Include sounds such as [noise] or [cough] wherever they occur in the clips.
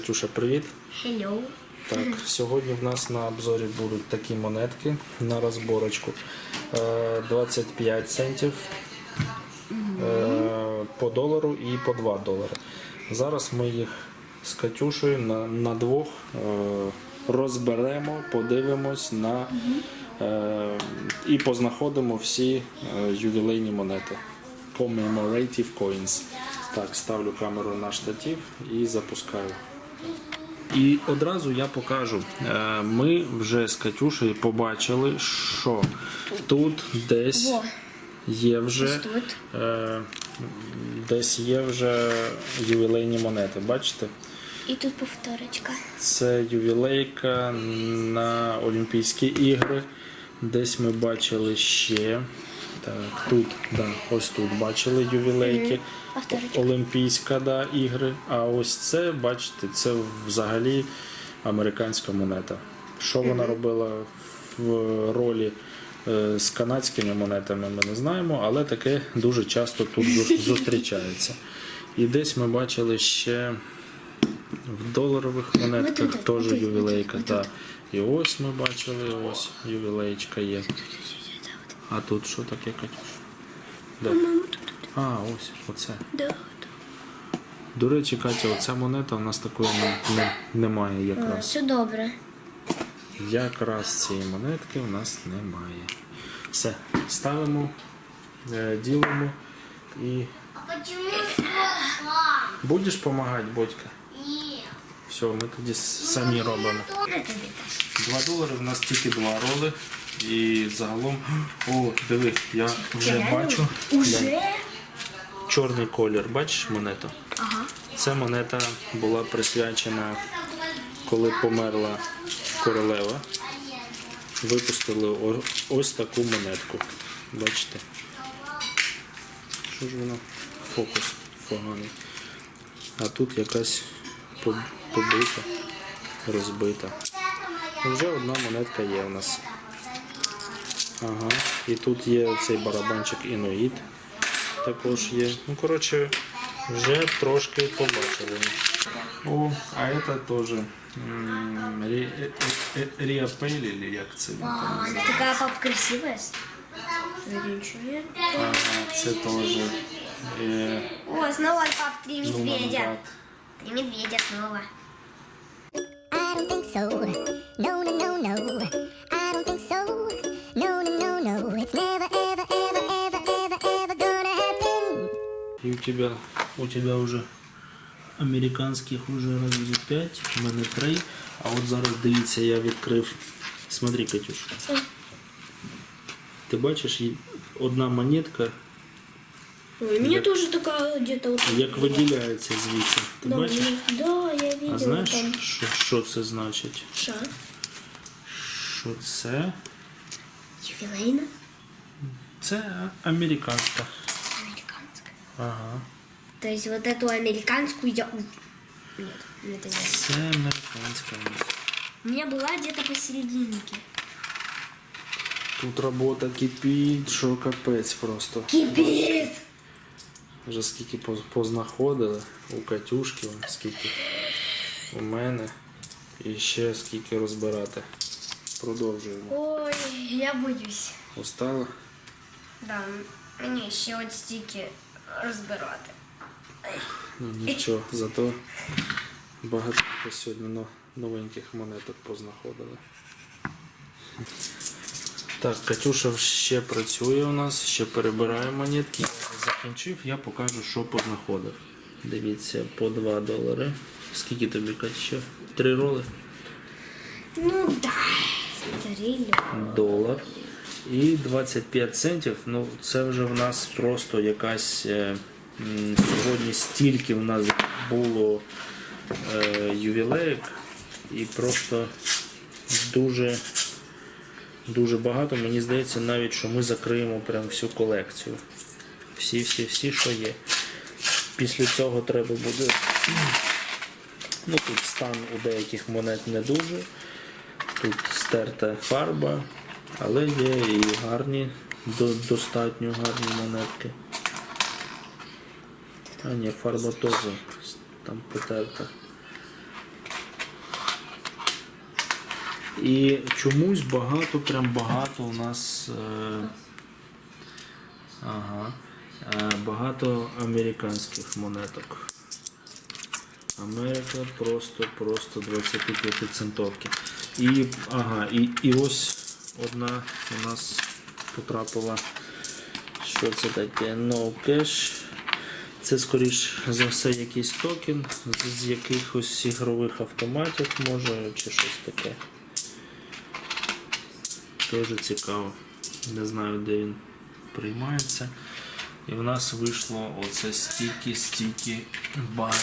Катюша, привіт. Hello. Так, сьогодні в нас на обзорі будуть такі монетки на розборочку. Е, 25 центів е, по долару і по 2 долари. Зараз ми їх з Катюшею на, на двох е, розберемо, подивимось на е, і познаходимо всі е, ювілейні монети. Commemorative coins. Так, ставлю камеру на штатив і запускаю. І одразу я покажу. Е, Ми вже з Катюшею побачили, що тут десь є вже е, десь є вже ювілейні монети. Бачите? І тут повторочка. Це ювілейка на Олімпійські ігри. Десь ми бачили ще. Так, тут, да, ось тут бачили ювілейки. Олімпійська да, ігри. А ось це, бачите, це взагалі американська монета. Що вона робила в ролі е, з канадськими монетами, ми не знаємо, але таке дуже часто тут [laughs] зустрічається. І десь ми бачили ще в доларових монетках теж ювілейка. да. І ось ми бачили, ось ювілейчка є. А тут що таке, Катюш? Де? А, ось, оце. До речі, Катя, оця монета у нас такої не, не, немає якраз. Все добре. Якраз цієї монетки у нас немає. Все, ставимо, е, ділимо і. Почему плохо? Будеш допомагати, Бодька? Нет. Все, ми тоді с- самі робимо. Тобі теж. 2 долари в нас тільки два роли. І загалом. О, диви, я вже Реально? бачу. Уже? Чорний колір, бачиш монету? Ага. Ця монета була присвячена, коли померла королева. Випустили ось таку монетку. Бачите? Що ж воно? Фокус поганий. А тут якась побита, розбита. Вже одна монетка є у нас. Ага. І тут є цей барабанчик інуїт. Також є. Ну, коротше, вже трошки побачили. О, а це теж Ріапель, или як це він там називається? такая пап красивая. Ага, це теж е, О, снова пап три медведя. Три медведя снова. I don't think so. No, no, no, no. І у тебе, у тебе вже американських уже разів 5, у мене 3. А от зараз дивіться, я відкрив. Смотри, Катюш. Ти бачиш, одна монетка Ой, у меня тоже такая где-то як виділяється звідси. Ти Да, бачиш? да, я видела А знаєш, там. що, що це значить? Ша. Що це? Ювелейна. Це американська. Американская. Ага. То есть вот эту американскую я... у- Нет, это не. Це американська. У меня была где-то посерединке. Тут робота кипить, що капець просто. Кипит! Вже скільки поз- познаходили у Катюшки, он скільки у мене. І ще скільки розбирати. Продовжуємо. Ой, я боюсь. Устала? Да, мені ще от стільки Розбирати. Ну нічого, зато багато сьогодні новеньких монеток познаходили. Так, Катюша ще працює у нас, ще перебирає монетки. Закінчив, я покажу, що познаходив. Дивіться, по 2 долари. Скільки тобі Катя, ще? Три роли? Ну да. Тарілю. Долар. І 25 центів. Ну, це вже в нас просто якась. е, Сьогодні стільки в нас було е, ювілеїк і просто дуже, дуже багато. Мені здається, навіть що ми закриємо прям всю колекцію. Всі, всі, всі, що є. Після цього треба буде. Ну, тут стан у деяких монет не дуже. Тут стерта фарба, але є і гарні, до- достатньо гарні монетки. А ні, фарба теж там потерта. І чомусь багато, прям багато у нас. Е, ага, е, багато американських монеток. Америка просто, просто 25 центовки. І, ага, і, і ось одна у нас потрапила. Що це таке? No cash. Це скоріш за все якийсь токен з, з якихось ігрових автоматів, може, чи щось таке. Дуже цікаво. Не знаю, де він приймається. І в нас вийшло оце стільки, стільки багато.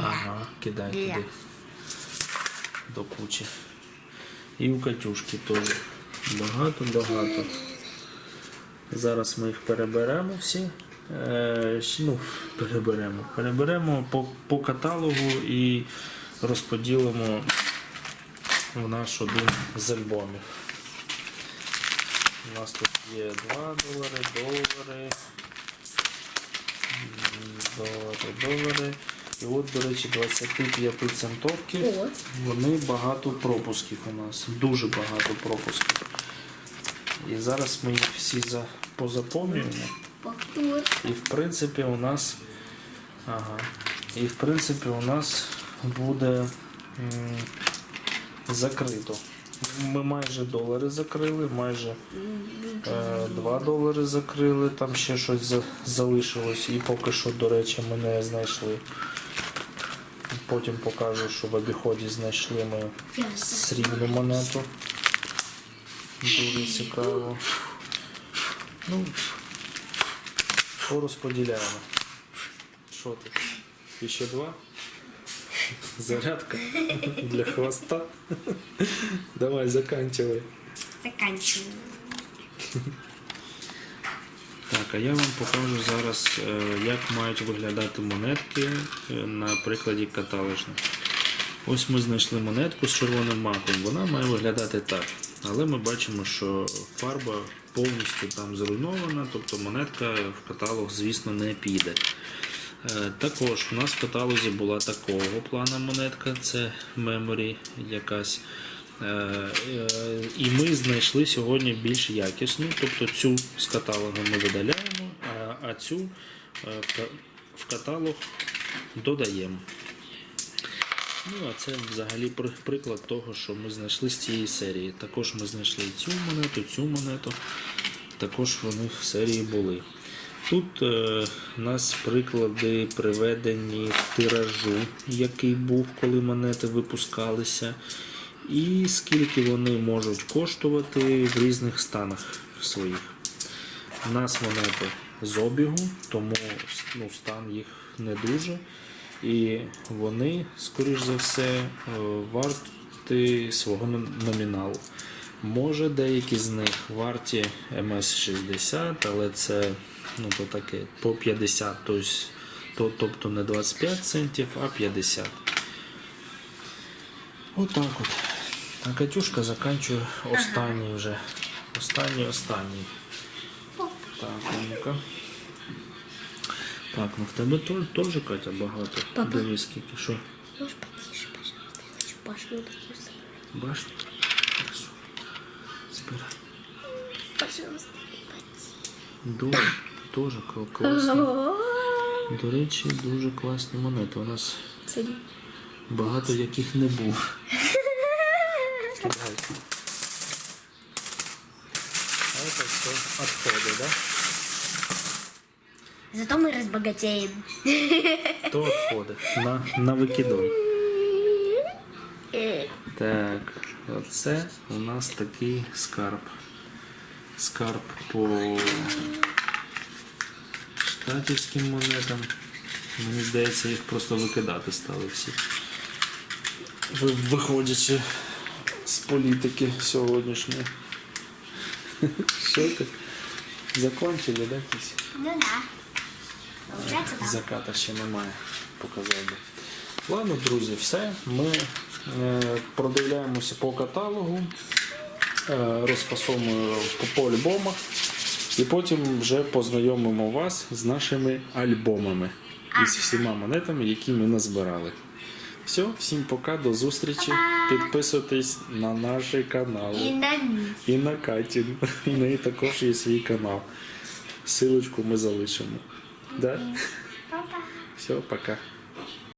Ага, кидай туди. До кучі. І у Катюшки теж. Багато-багато. Зараз ми їх переберемо всі. Е, ну, переберемо. Переберемо по, по каталогу і розподілимо в наш один з альбомів. У нас тут є 2 долари, долари, долари, долари. І от, до речі, 25 центовки. Вони багато пропусків у нас. Дуже багато пропусків. І зараз ми їх всі за, позаповнюємо. І в принципі у нас. Ага. І в принципі у нас буде м, закрито. Ми майже долари закрили, майже е, 2 долари закрили, там ще щось залишилось і поки що, до речі, ми не знайшли. Потім покажу, що в обіході знайшли ми срібну монету. Дуже цікаво. Ну, порозподіляємо. Що тут? І ще два? [laughs] Зарядка для хвоста. Давай, заканчивай. Заканчиваем. Так, а я вам покажу зараз, е, як мають виглядати монетки е, на прикладі каталожних. Ось ми знайшли монетку з червоним маком. Вона має виглядати так. Але ми бачимо, що фарба повністю там зруйнована, тобто монетка в каталог, звісно, не піде. Е, Також у нас в каталозі була такого плана монетка, це Memory якась. Е, е, І ми знайшли сьогодні більш якісну, тобто цю з каталогу ми видаляємо, а, цю в каталог додаємо. Ну, а це взагалі приклад того, що ми знайшли з цієї серії. Також ми знайшли цю монету, цю монету. Також вони в серії були. Тут е, у нас приклади приведені тиражу, який був, коли монети випускалися, і скільки вони можуть коштувати в різних станах своїх. У нас монети з обігу, тому ну, стан їх не дуже. І вони, скоріш за все, е, варті свого номіналу. Може, деякі з них варті МС-60, але це ну, то таке по 50, тобто, то- тобто не 25 центів, а 50. Отак от. А Катюшка заканчує останній вже. Останній, останній. Так, ну-ка. Так, ну в тебе теж, Катя, багато. Папа. Дивись, скільки що. Можешь потише, пожалуйста? Я хочу башню такую собрать. Башня? Хорошо. Збирай. Пожалуйста. Дуже, дуже кл- класно. До речі, дуже класні монети. У нас багато яких не було. Кидай. А це все відходи, да? Зато мы разбогатеем. То відходи. На, на викидон. Так, оце у нас такий скарб. Скарб по штатівським монетам. Мені здається, їх просто викидати стали всі. Ви- Виходячи з політики сьогоднішньої. [laughs] Що ти? Закончили, да, Кісь? Ну да. Так. Заката ще немає, показав би. Ладно, друзі, все. Ми е, продивляємося по каталогу, е, розфасовуємо по, по альбомах і потім вже познайомимо вас з нашими альбомами і з всіма монетами, які ми назбирали. Все, всім пока, до зустрічі. Підписуйтесь на наші канали. И на мій. І на Катін. У неї також є свій канал. Силочку ми залишимо. Да? Все, пока.